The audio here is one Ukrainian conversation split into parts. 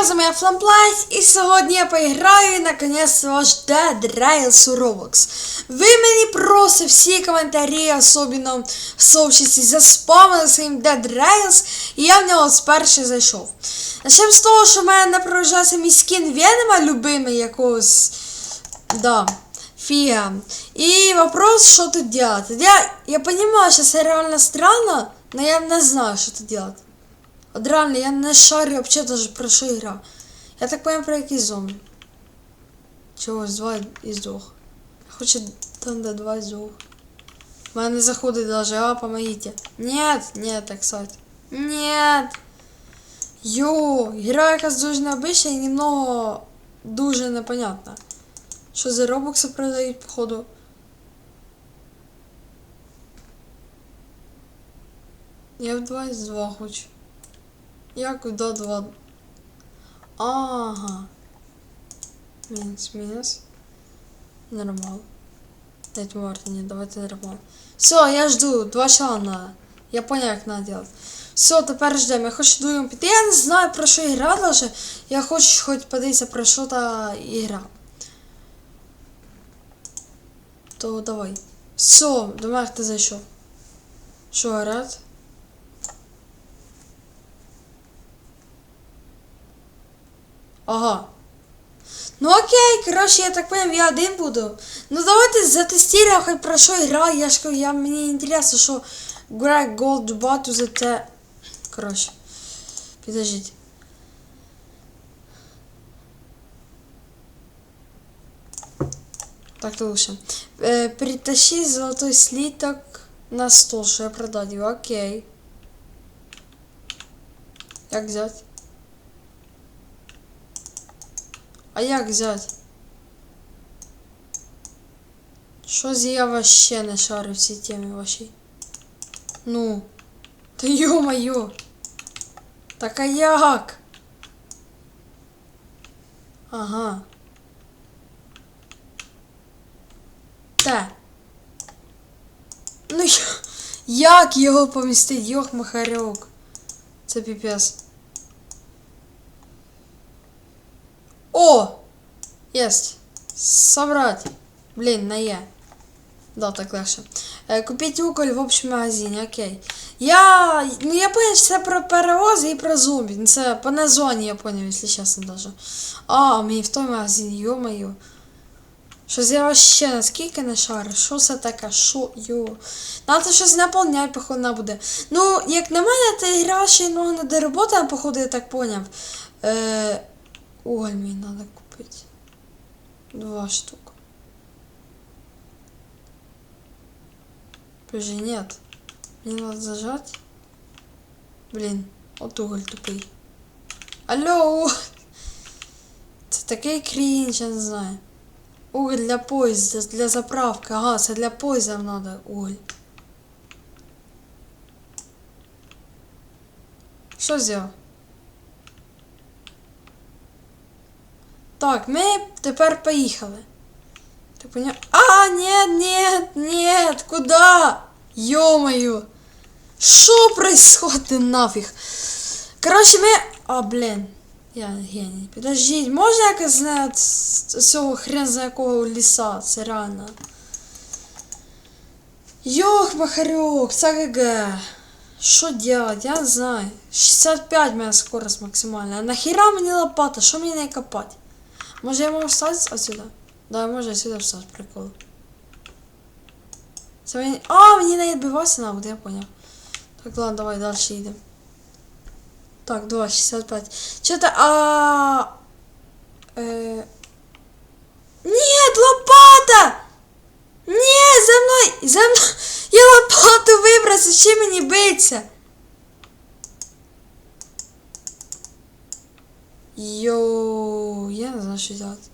Йо, з моя Фламплайс, і сьогодні я поіграю наконець ваш Dead Rails Roblox. Ви мені просто всі коментарі, особливо в сообществі, заспамили своїм Dead Rails, і я в нього спершу зайшов. Начнем з того, що в мене не прогружається мій скін Венема, любимий якогось. Да. Фига. И вопрос, что тут делать. Я, я понимаю, что это реально странно, но я не знаю, что тут делать. От реально, я не шарю вообще даже про що ігра. Я так понимаю про якісь зомбі. Чогось два із двох. Я хочу там, де два із двох. В мене не заходить даже, а, помогите. Нет, нет, так кстати. Нет. Йо, гра якась дуже необична і немного дуже непонятна. Що за робокси продають, походу. Я в 2 із 2 хочу. Як до 2. Ага. Мінус, мінус. Нормал. Дайте Мартині, давайте нормал. Все, я жду, два чала надо. Я понял, як надо делать. Все, тепер ждемо. Я хочу думаю піти. Я не знаю про що ігра даже. Я хочу хоч подивитися про що та ігра. То давай. Все, до мене ти зайшов. Що, рад? Ага. Ну окей, коротше, я так понял, я один буду. Ну давайте затестируем хоть про що гра. Я ж я, мені інтересно, що Greg Gold Battle за те. Коротше. Підождіть. Так-то лучше. Э, притащи золотой слиток на стол, что я продать. Окей. Як взять? А як взять? Що з я вообще не шарю в цій темі вашій? Ну. Та ё-моё. Так а як? Ага. Та. Ну як його помістить? Йох махарьок. Це піпес. О! Есть. Собрать. Блин, на Е. Да, так легше. Е, купіть уголь в общем магазині, окей. Я. Ну я понял, що це про перевози і про зомбі. Ну, Це по на зоні, я понял, якщо чесно даже. А, мені в той магазин, йо-моє. Щось я вообще наскільки не шарю. Що це таке? Що, йо. Надо щось наповняти, походу, не буде. Ну, як на мене, та ігра ще й не доработана, походу, я так поняв. Е, уголь мені надо купити. Два штук. Подожди, нет. Мне надо зажать. Блин, от уголь тупий. Алло! Це такий крінж, я не знаю. Уголь для поїзда, для заправки. Ага, це для поїзда надо уголь. Що зробив? Так, ми тепер поїхали. Ти поняв? А, нет, нет, нет, куда? Ё-моё. Що происходит нафіг? Короче, ми... А, блін. Я геній. Підождіть, можна якось знати з цього хрен за якого ліса? Це реально. Йох, махарюк, це ГГ. Що делать? Я не знаю. 65 моя скорость максимальна. А нахера мені лопата? Що мені не копати? Може я можу встати отсюда? Да, можно отсюда встать, прикол. Мені... А, мені не відбиватися надо, я понял. Так, ладно, давай дальше йдемо. Так, 2,65. Что-то, а... Э... Нет, лопата! Нет, за мной, за мной... Я лопату вибросив, чим мені биться? Йоу, я не знаю, що делать.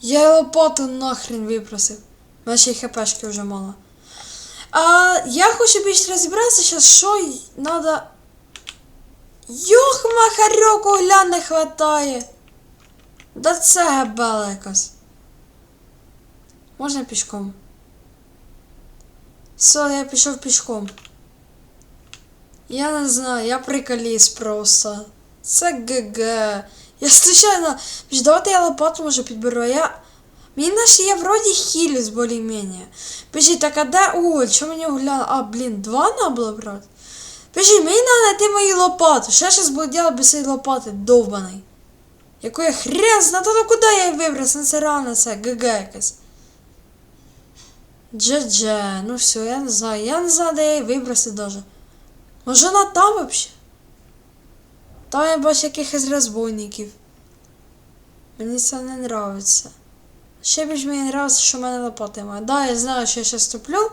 Я лопату нахрен випросив. У хпшки вже мало. А я хочу більше розібратися зараз, що надо. Йох, махарьок, угля не хватає. Да це габела якась. Можна пішком? Все, я пішов пішком. Я не знаю, я приколіс просто. Це ГГ. Я случайно. Давайте я лопату може підберу, я. Мені наші я вроді хілюсь більш-менш. Пишіть, так а де уголь? Що мені угля? А, блін, два надо було брати? Пишіть, мені треба знайти мою лопату. Що я буду робити без цієї лопати, довбаний. Яку я хрен знаю, то куди я її вибрав? Ну це реально це ГГ якась. Дже-дже, ну все, я не знаю. Я не знаю, де я її вибросити даже. Може вона там вообще? Там я бачу якихось розбойників. Мені це не нравиться. Ще більш мені нравится, що в мене лопата немає. Да, я знаю, що я зараз туплю,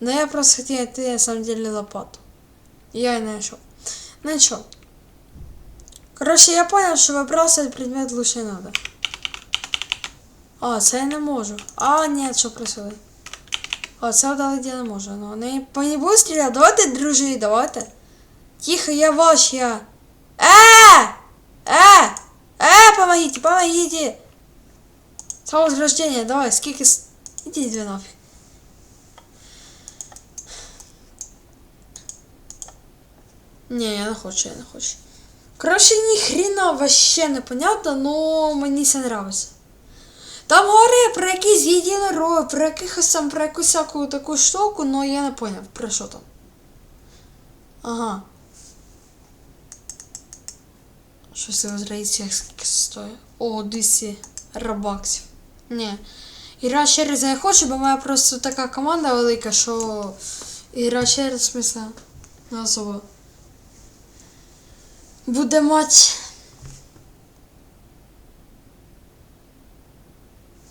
но я просто хотів знайти на самом деле лопату. І я її знайшов. Ну нічого. Короче, я понял, що выбрасывать предмет лучше не надо. А, це я не можу. А, ні, що происходит? А, це дали я не можу. Ну, не, по не буду стріляти. Давайте, дружи, давайте. Тихо, я ваш, я. Э! Э! Э, помогите, помогите! Самовозрождение, давай, скільки... с- Ідіть ви нафіг. Ні, я не хочу, я не хочу. Коротше, ні хрена вообще не понятно, но мені це нравиться. Там говорить про якісь єдинороги, про якихось там, про якусь всяку таку штуку, но я не поняв, про що там. Ага. Щось його здається, як стоїть. О, 200 рабаксів. Ні. Ігра ще раз я хочу, бо моя просто така команда велика, що ігра ще раз смисла не особо. Буде мати.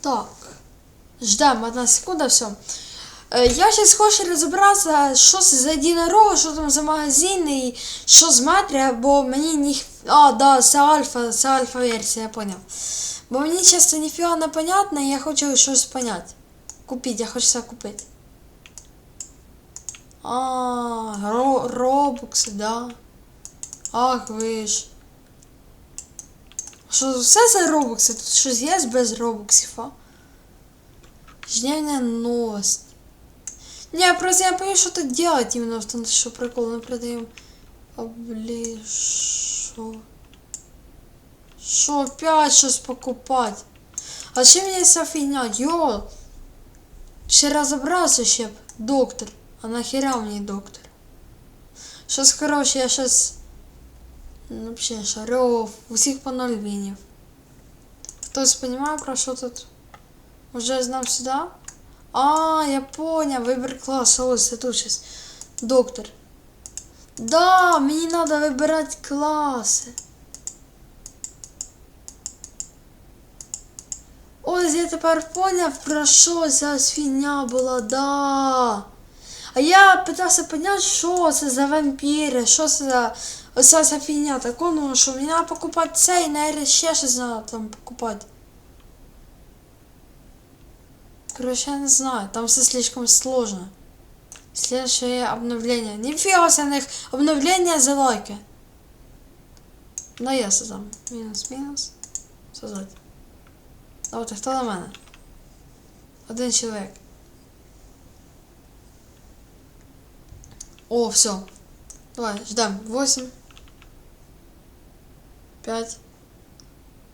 Так. Ждем, одна секунда, все. Е, Я зараз хочу розібратися, що це за єдинорог, що там за магазин і що з метря, бо мені ні... А, да, це альфа, це альфа-версія, я поняв. Бо мені чесно ніфіга не понятно, і я хочу щось понять. Купити, я хочу це купити. А, ро, робокси, да. Ах, ви ж. Що все за робокси? Тут щось є без робоксів, а? Ежедневная новость. Не, просто я понимаю, что тут делать именно в том, что прикол мы продаем. А, блин, шо? Шо опять сейчас покупать? А чем мне вся фигня? Йо! Ще разобрался ще. Доктор. А нахера мне доктор? Сейчас, короче, я сейчас... Ну, вообще, шарев. Усіх по ноль винів. Хтось понимає, про що тут? Уже знам сюда? А, я понял, выбор класса. Ось, я тут сейчас. Доктор. Да, мне надо выбирать классы. Ось я тепер поняв, про що ця фігня була, да. А я питався поняти, що це за вампіри, що це за оця ця фігня. Так ну, що мені треба покупати це і навіть ще щось треба там покупати. Короче, я не знаю, там все слишком сложно. Следующее обновление. Нифига себе на них обновление за лайки. Ну я создам. Мінус, мінус. Создать. Давайте, хто до мене? Один чоловік. О, все. Давай, ждем. Восемь. Пять.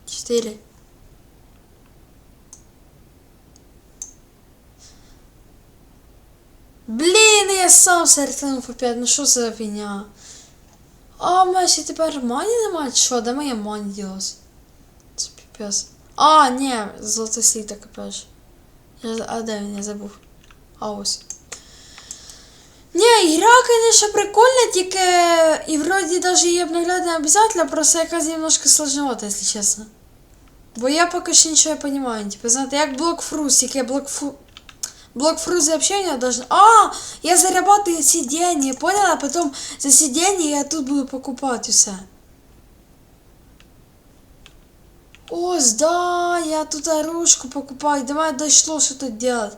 Четыре. Блін, я сам середину опять, ну що це за фігня? А, у мене ще тепер мані немає, що? Де моя мані ділась? Це піпес. А, ні, золотосіта капеш. Я, а де він, я забув. А ось. Ні, ігра, конечно, прикольна, тільки і вроді даже її обновляти не обов'язково, просто якась немножко сложновато, якщо чесно. Бо я поки що нічого не розумію. Типу, знаєте, як блокфрус, тільки блокфру... Блокфрут за общение должен... А, я зарабатываю сиденье, поняла? Потом за сиденье я тут буду покупать все. Ось, да, я тут оружку покупаю. Мене дошло, що тут делать.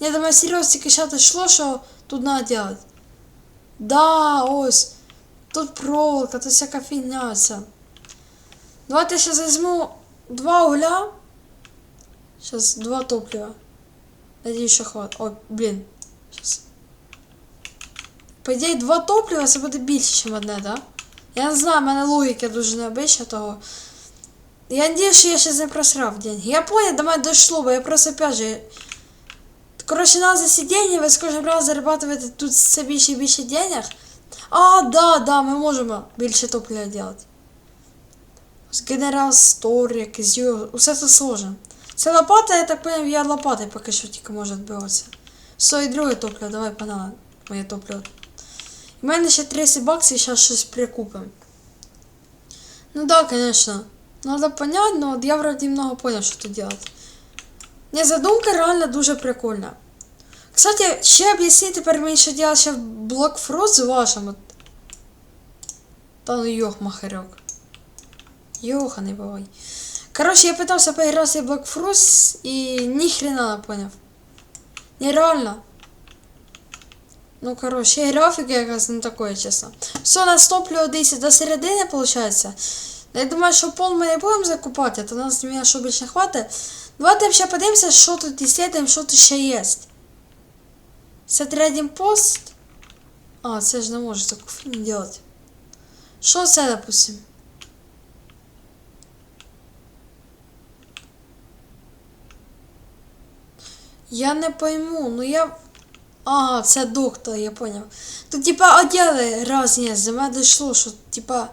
Не, до мене серйозно тільки ще дошло, що тут надо делать. Да, ось. Тут проволока, тут всяка фігня вся. Давайте я сейчас возьму два угля. Сейчас два топлива. Надеюсь, что хватит. Ой, блин. Сейчас. По идее, два топлива це буде більше, ніж одне, да? Я не знаю, в мене логіка дуже необична того. Я надіюсь, що я ще не просрав деньги. Я понял, до мене дійшло, бо я просто опять же. Коротше, на засідання ви з кожним разом зарабатуєте тут все більше і більше денег. А, да, да, ми можемо більше топлива робити. Генерал Стор, якийсь, йо, усе це сложно. Це лопата, я так поняв, я лопатой поки що тільки можу відбиватися. Все, і друге топливо, давай погнали. Моє топливо. У мене ще 30 баксів, зараз щось прикупимо. Ну да, конечно. Надо понять, но я вроде немного понял, что тут делать. Не, задумка реально дуже прикольна. Кстати, ще об'ясни тепер мені, що делать ще в блокфрост з вашим. Та ну йох, махарек. Йоха, не бувай. Короче, я пытался поиграть в блокфрост и ни хрена понял. Нереально. Ну, короче, і графіка якась не такое, чесно. Все, на топливо десь до середини, получается. Я думаю, що пол ми не будемо закупати, то нас мене що більше хватить. Давайте ще подивимося, що тут ісследуємо, що тут ще є. Це пост. А, це ж не може таку фігню делать. Що це, допустим? Я не пойму, ну я... Ага, це доктор, я понял. Тут типа отдели разні, за мене дійшло, що типа...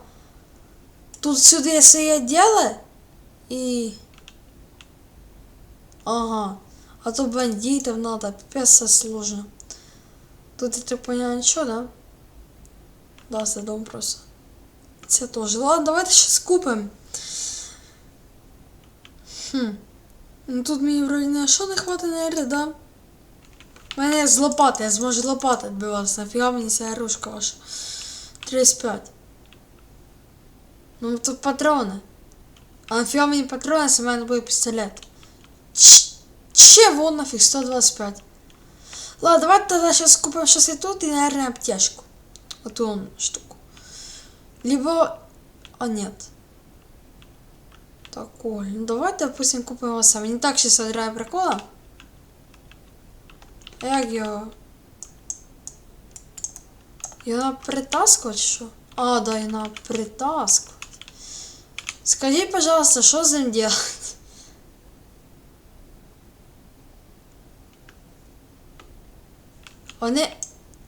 Тут сюди все отдели і... Ага. А то бандитов надо, пипец це сложно. Тут я так понял нічого, да? Да, це дом просто. Це теж. Ладно, давайте щось купимо. Хм. Ну тут мені вроді не що не хватить, наверное, да? Мене з лопати, я зможу лопати відбиватися. Нафіга мені ця рушка ваша. 35. Ну тут патрони. А нафіга мені патрони, якщо в мене буде пістолет. Ч- Чего нафиг 125? Ладно, давайте тогда сейчас купим щось і тут і, наверное, аптечку. Вот он штуку. Либо... А, нет. Так, Оль, ну давайте, допустим, купимо його саме. Не так сейчас грає прикола. Як його? Його притаскувати, що? А, да, його притаскувати. Скажіть, пожалуйста, що з ним делать? Вони.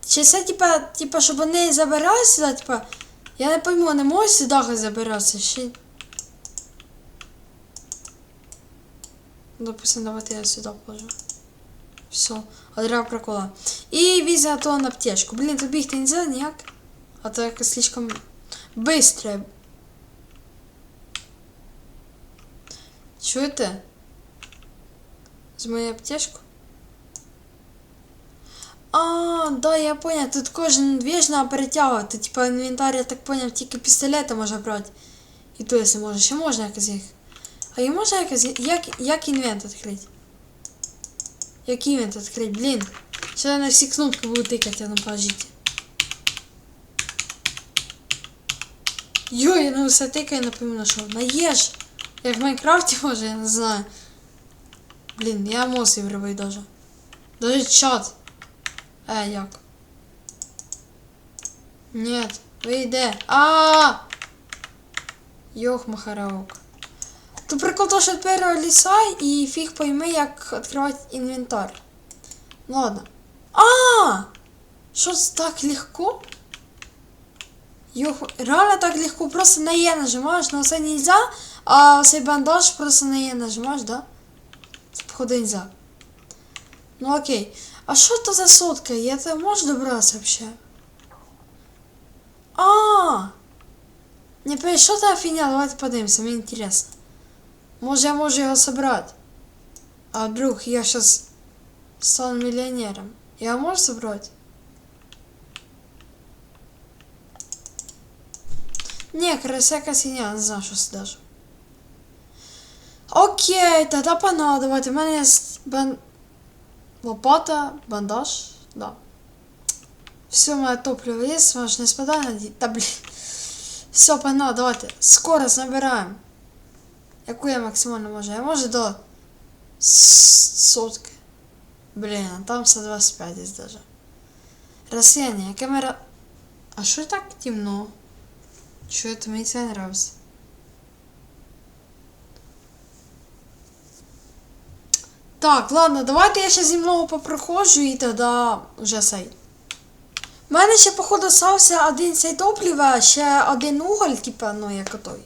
Чи це типа, типа, щоб вони забирали сюди, типа. Я не пойму, вони можуть сюди забиратися ще. Допустим, давайте я сюди положу. Все, отряд прикола. І візьме то на аптечку. Блін, тут бігти нельзя ніяк. А то якось слишком быстро. Чуєте? З моєю аптечку? А, да, я понял. Тут кожен двіж надо перетягувати. Типа інвентар, я так понял, тільки пістолети можна брати. І то, якщо можна. Ще можна якось їх. А і можна якось. Як, як інвент відкрити? Як інвент відкрити? Блін. Я на всі кнопки буду тикати, ну подождите. Йой, я на все тикаю, не пойму на що. На єж. Як в Майнкрафті може, я не знаю. Блін, я мозги вриваю даже. Даже чат. Е, як? Нет, вийде. А! Йох, махараок. Тут прикол то, що тепер ліса і фіг пойми, як відкривати інвентар. Ну ладно. А! Що це так легко? Йох, реально так легко, просто на Е нажимаешь, но це нельзя, а цей бандаж просто на Е нажимаешь, да? Це походу нельзя. Ну окей. А що то за сотка? Я це можу добратися вообще? А! Не понимаю, що та фігня? Давайте подивимося, мені інтересно. Може я можу його собрати? А вдруг я сейчас стану миллионером? Я можу собрати? Не, короче, якась фігня, не знаю, що це даже. Окей, тоді погнали, давайте. У мене є бан... лопата, бандаж, да. Все, моє топливо є, може не спадає на ді... Та блін. Все, погнали, давайте. Скорость набираємо. Яку я максимально можу? Я можу до сотки. Блін, а там 125 десь даже. Розсіяння, камера... А що так темно? Що это мені це нравится. Так, ладно, давайте я ще немного попроходжу і тоді вже сей. У мене ще, походу, стався один цей топлива, ще один уголь, типа, ну, як отой.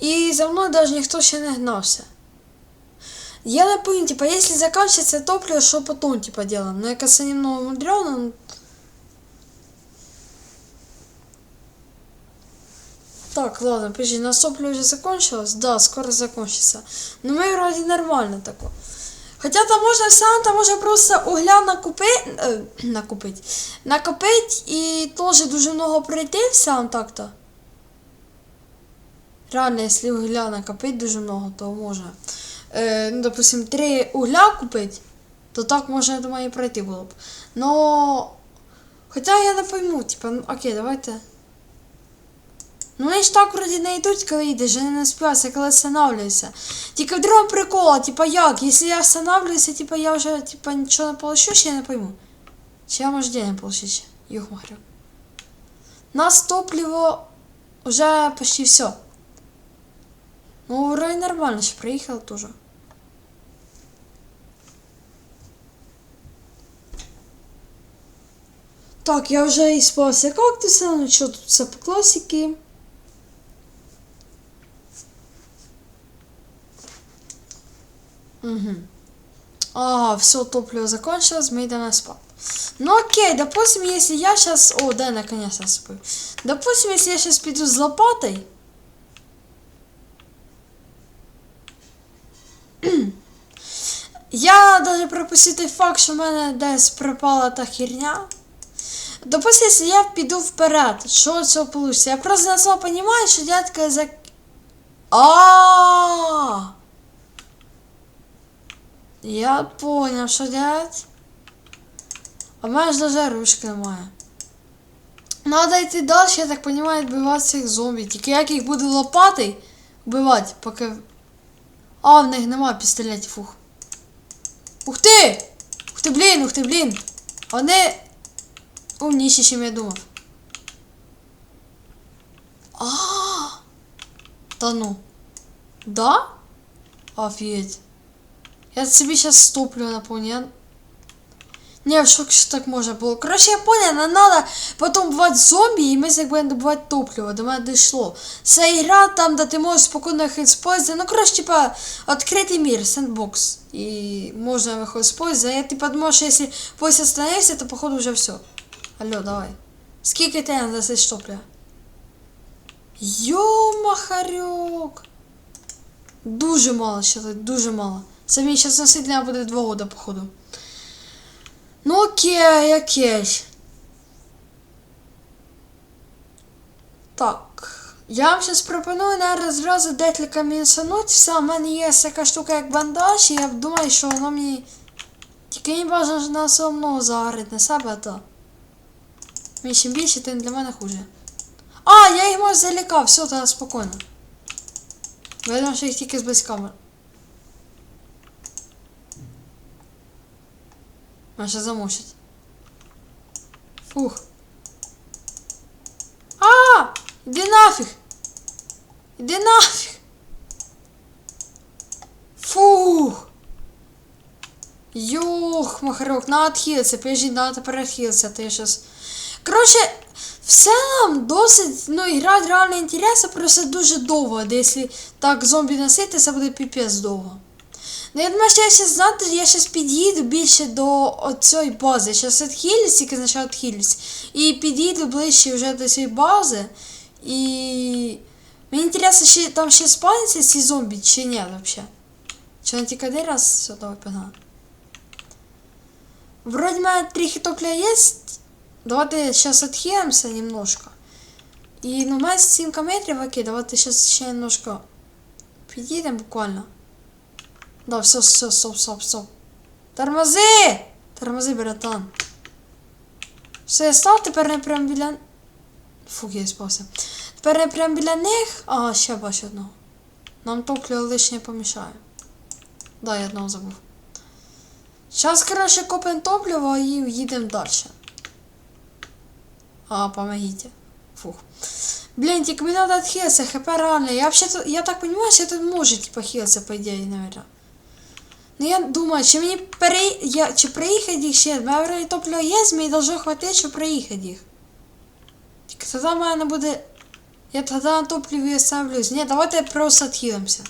І за мною навіть ніхто ще не гнався. Я не понял, типа, если заканчивается топливо, что потом, типа, делаем? Ну, якось це немного мудрено. ну. Так, ладно, подожди, у нас топливо уже закончилось? Да, скоро закончится. Но мы вроде нормально тако. Хотя там можно сам, там можно просто угля накупить, э, накупить, накопить и тоже дуже много пройти сам так-то. Реально, если угля накопить дуже много, то можно. Е, ну, допустим, три угля купить, то так можна, я думаю, і пройти було б. Но. Хоча я не пойму, типа, ну окей, давайте. Ну вони ж так вроді не йдуть, коли йдеш, не співаються, коли встановлююся. Тільки в другому прикол, типа як, якщо я встановлююся, типа я вже типа нічого не получу, ще я не пойму. Чи я денег получить? Юх махрю. Нас топливо уже почти все. Ну, вроде нормально, ще приїхав тоже. Так, я вже іспався кактуса, ну тут все по класіки. Угу. Ага, все, топливо закончилось, мы идем на спад. Ну окей, допустим, если я сейчас... О, да, наконец-то спою. Допустим, если я сейчас пойду с лопатой, Я даже пропустив той факт, що в мене десь пропала та херня. Допустим, якщо я піду вперед, що з цього вийде? Я просто на слово розумію, що дядька за. А. Я понял, що дядь. А в мене ж даже ручки немає. Надо йти далі, я так понимаю, вбивати цих зомбі. Тільки як їх буду лопати вбивати, поки. А, в них немає пістолетів, фух. Ух ти! Ух ти, блін, ух ти, блін! Вони умніші, чем я думав. А! Та ну. Да? Офігеть. Я собі сейчас стоплю наповню. Не, в шокі, що так можна було. Коротше, я понял, нам надо потім бувати зомбі, і ми як будемо добувати топливо, до мене дійшло. Це ігра там, де ти можеш спокійно їх использовать. Ну, коротше, типа, відкритий мир, сендбокс. І можна його использовать. Я типа думав, що якщо поїзд остановився, то походу вже все. Алло, давай. Скільки тебе на це топлива? Йо-махарюк. Дуже мало ще, дуже мало. Мені зараз носить для буде два года, походу. Ну окей, окей. Так. Я вам зараз пропоную наверное, зразу декілька мінсануть. Все, в мене є така штука, як бандаж, і я думаю, що воно мені. Тільки не бажано на все много загорить на себе, то. Чим більше, тим для мене хуже. А, я їх може залікав, все, тоді спокійно. Я думаю, що їх тільки з камер. Мене ще. Фух. А! Іди нафіг! Іди нафіг! Фух! Йох, махарок, надо отхилиться, подожди, надо перехилиться, я сейчас... Короче, все нам досить, ну, грати реально інтересно, просто дуже довго. Якщо так зомбі носити, це буде піпець довго. Ну, я думаю, що я зараз знати, я зараз під'їду більше до цієї бази. Зараз відхилюсь, тільки значить відхилюсь. І під'їду ближче вже до цієї бази. І мені цікаво, ще там ще спавняться ці зомбі, чи ні, взагалі. Чи вони тільки один раз сюди погнали? Вроде у меня три хитопля есть. Давайте сейчас отхилимся немножко. И ну, у меня 7 метров, окей, давайте сейчас еще немножко підійдемо буквально. Да, все, все, стоп, стоп, стоп. Тормози! Тормози, братан. Все, я став, тепер не прям біля... Фук, я спався. Тепер не прям біля них. Ага, ще бачу одного. Нам топливо лишнє помішає. Да, я одного забув. Сейчас, короче, копаем топливо и едем дальше. А, помогите. Фух. Блин, тільки мені надо отхилиться, хп реально. Я вообще я так понимаю, що тут можу типа хилиться, по ідеї, наверное. Ну я думаю, чи мені пере... я... чи проїхати їх ще? Мене вроде топливо є, мені должно хватити, щоб проїхати їх. Тільки тоді в мене буде... Я тоді на топливі оставлюсь. Ні, давайте просто відхилимося.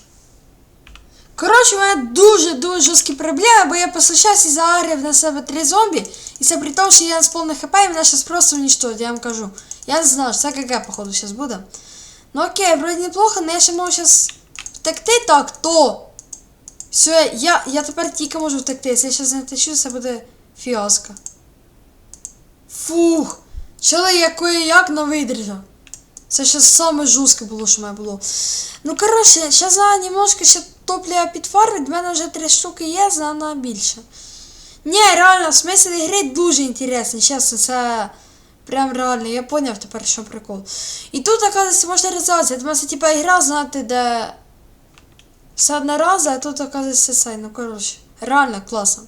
Коротше, у мене дуже-дуже жорсткі проблеми, бо я послухався і заагрив на себе три зомбі. І це при тому, що я з повних хп і мене зараз просто уничтожать, я вам кажу. Я не знаю, що це КГ, походу, зараз буде. Ну окей, вроде неплохо, но я ще можу зараз втекти так, то. Все, я, я тепер тільки можу втекти. Якщо я зараз не втечу, це буде фіаско. Фух! Чоловік якої як не видержав. Це ще саме жорстке було, що в мене було. Ну, коротше, зараз за немножко ще топлія підфарить, в мене вже три штуки є, за більше. Ні, реально, смисл ігри дуже інтересний, чесно, це прям реально, я поняв тепер, що прикол. І тут, оказується, можна розвиватися. Тому це типа ігра, знаєте, де все одноразово, а тут, оказується, це, ну, коротше, реально класно.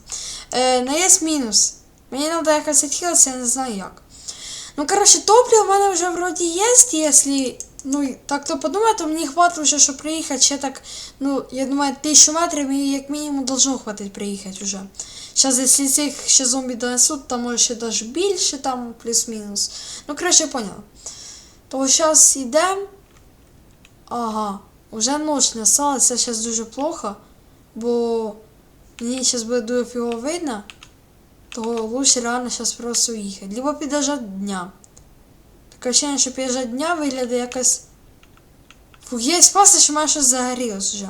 Е, но є мінус. Мені треба якось відхилитися, я не знаю як. Ну, короче, топливо в мене вже вроді є, якщо, ну, так то подумати, то мені хватить вже, щоб приїхати ще так, ну, я думаю, тисячу метрів мені як мінімум должно хватить приїхати вже. Зараз, якщо цих ще зомбі донесуть, то може ще навіть більше, там, плюс-мінус. Ну, коротше, я поняла. То зараз йдемо. Ага, вже ночь настала, це зараз дуже плохо, бо мені зараз буде дуже фіго видно то лучше реально зараз просто уїхати. Либо підождать дня. Таке ощущение, що підождать дня виглядає якось. Є спаси, що мене щось загорілось вже.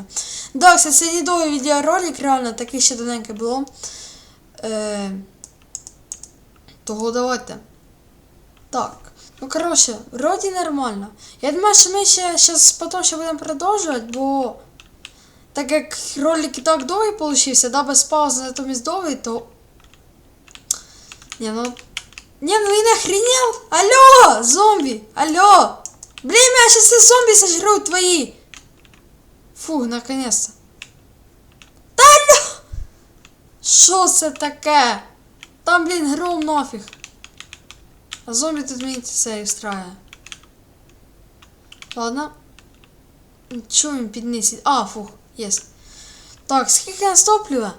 Да, кстати, це не довгий відеоролик, реально, такий ще давненько було. Е... Того давайте. Так. Ну, коротше, вроді нормально. Я думаю, що ми ще зараз потім ще будемо продовжувати, бо так як ролик і так довгий получився, да, без паузи натомість довгий, то не, ну... Не, ну и охренел? Алло, зомби, алло. Блин, меня сейчас все зомби сожрут твои. Фу, наконец-то. Та алло! Що це таке? Там, блін, гром нафіг. А зомбі тут мені це устраює. Ладно. Чого він піднисить? А, фух, єс. Так, скільки нас топлива?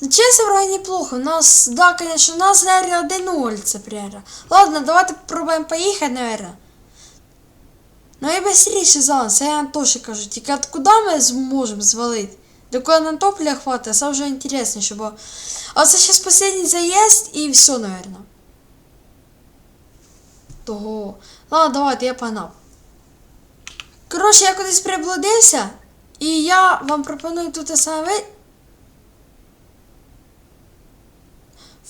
Ну, честно, вроде неплохо. У нас, да, конечно, у нас, наверное, один улица, примерно. Ладно, давайте попробуем поехать, наверное. Ну і быстріше зараз, це я теж кажу. Тільки от куди ми зможемо звалити? До кого нам топлива хватить, це вже інтересніше, бо... А це зараз останній заїзд і все, наверное Того. Ладно, давайте, я погнав. Коротше, я кудись приблудився, і я вам пропоную тут саме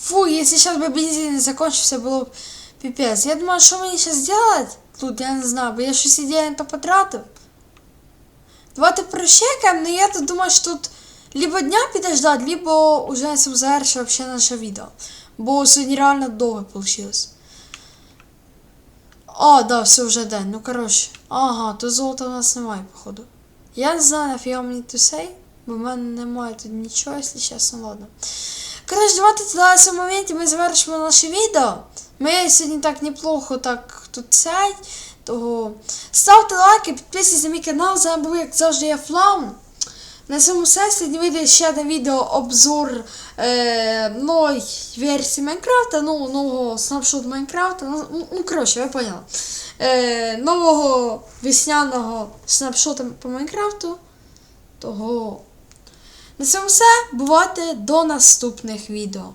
Фу, если сейчас бы бензин не закончился, было бы пипец. Я думаю, что мне сейчас делать? Тут я не знаю, бо я щось ідея на то потратив. Давайте прощекаємо, но я тут думаю, що тут либо дня підождать, либо уже завершить вообще наше відео. Бо сьогодні реально довго получилось. А, да, все вже день. Ну коротше. Ага, тут золота у нас немає, походу. Я не знаю, нафіга мені тут сей, бо в мене немає тут нічого, якщо чесно, ладно. Коротше, давайте на цьому моменті ми завершимо наше відео. Ми сьогодні так неплохо так тут цей. Того ставте лайки, підписуйтесь на мій канал, з як завжди, я Флаун. На цьому все, сьогодні вийде ще одне відео обзор е, нової версії Майнкрафта, ну, нового снапшоту Майнкрафта. Ну, ну, ну коротше, ви поняли. Е, нового весняного снапшота по Майнкрафту. Того. На цьому все. Бувайте до наступних відео.